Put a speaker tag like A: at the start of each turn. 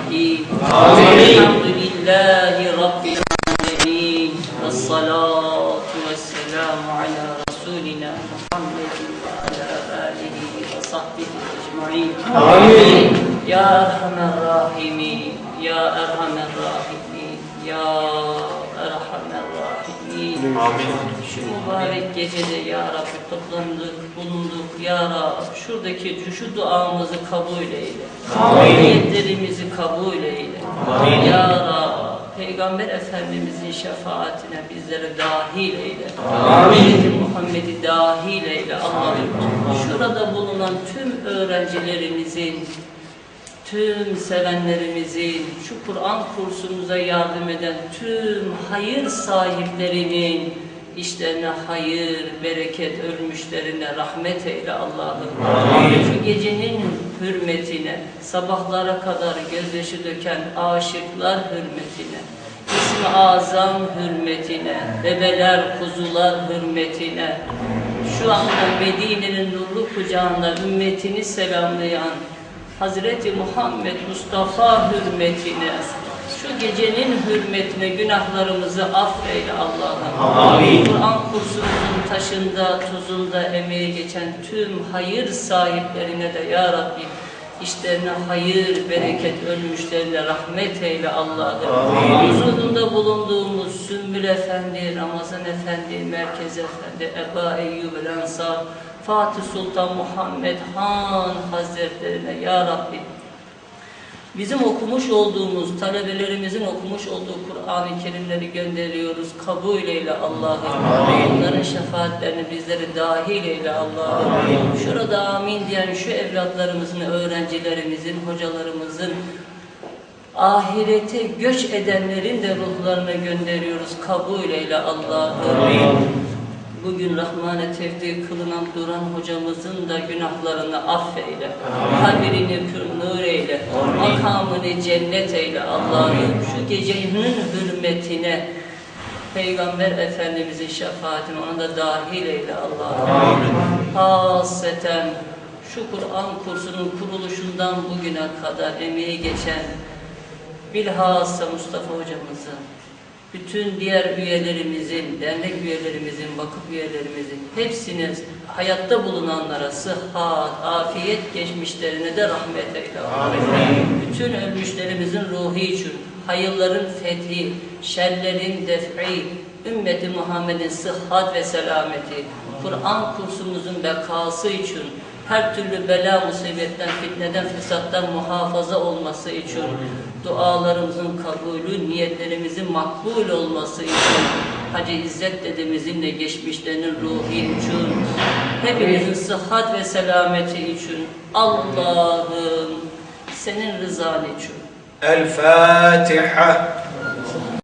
A: الرحيم
B: آمين.
A: الحمد لله رب العالمين والصلاة والسلام على رسولنا محمد وعلى آله وصحبه أجمعين
B: آمين.
A: يا أرحم الراحمين يا أرحم الراحمين يا أرحم الراحمين Şu mübarek gecede Ya Rabbi toplandık, bulunduk Ya Rabbi. Şuradaki şu duamızı kabul eyle.
B: Amin.
A: Niyetlerimizi kabul eyle.
B: Amin.
A: Ya Rabbi. Peygamber Efendimizin şefaatine bizleri dahil eyle.
B: Amin.
A: Muhammed'i dahil eyle Allah'ım. Şurada bulunan tüm öğrencilerimizin, tüm sevenlerimizin, şu Kur'an kursumuza yardım eden tüm hayır sahiplerinin işlerine hayır, bereket, ölmüşlerine rahmet eyle Allah'ım. Şu gecenin hürmetine, sabahlara kadar gözyaşı döken aşıklar hürmetine, İsmi azam hürmetine, bebeler, kuzular hürmetine, şu anda Medine'nin nurlu kucağında ümmetini selamlayan Hazreti Muhammed Mustafa hürmetine, gecenin hürmetine günahlarımızı affeyle Allah'ım.
B: Amin.
A: Kur'an kursumuzun taşında, tuzunda emeği geçen tüm hayır sahiplerine de Ya Rabbi işlerine hayır, bereket, ölmüşlerine rahmet eyle Allah'ım.
B: Amin.
A: Huzurunda bulunduğumuz Sümbül Efendi, Ramazan Efendi, Merkez Efendi, Eba Eyyub Ensar, Fatih Sultan Muhammed Han Hazretlerine Ya Rabbi Bizim okumuş olduğumuz, talebelerimizin okumuş olduğu Kur'an-ı Kerimleri gönderiyoruz. Kabul eyle Allah'ım. Onların şefaatlerini bizleri dahil eyle Allah'ım. Şurada amin diyen şu evlatlarımızın, öğrencilerimizin, hocalarımızın, ahirete göç edenlerin de ruhlarına gönderiyoruz. Kabul eyle Allah'ım. Bugün Rahman'e tevdi kılınan duran hocamızın da günahlarını affeyle. Kabrini nur eyle. Makamını cennet eyle Allah'ım. Şu gecenin hürmetine Peygamber Efendimizin şefaatine ona da dahil eyle Allah'ım. Haseten şu Kur'an kursunun kuruluşundan bugüne kadar emeği geçen bilhassa Mustafa hocamızın, bütün diğer üyelerimizin, dernek üyelerimizin, vakıf üyelerimizin hepsine hayatta bulunanlara sıhhat, afiyet geçmişlerine de rahmet eyle. Bütün ölmüşlerimizin ruhu için, hayırların fethi, şerlerin def'i, ümmeti Muhammed'in sıhhat ve selameti, Kur'an kursumuzun bekası için, her türlü bela musibetten, fitneden, fesattan muhafaza olması için, dualarımızın kabulü, niyetlerimizin makbul olması için, Hacı İzzet dedemizin de geçmişlerinin ruhu için, hepimizin sıhhat ve selameti için, Allah'ım senin rızan için.
B: El Fatiha.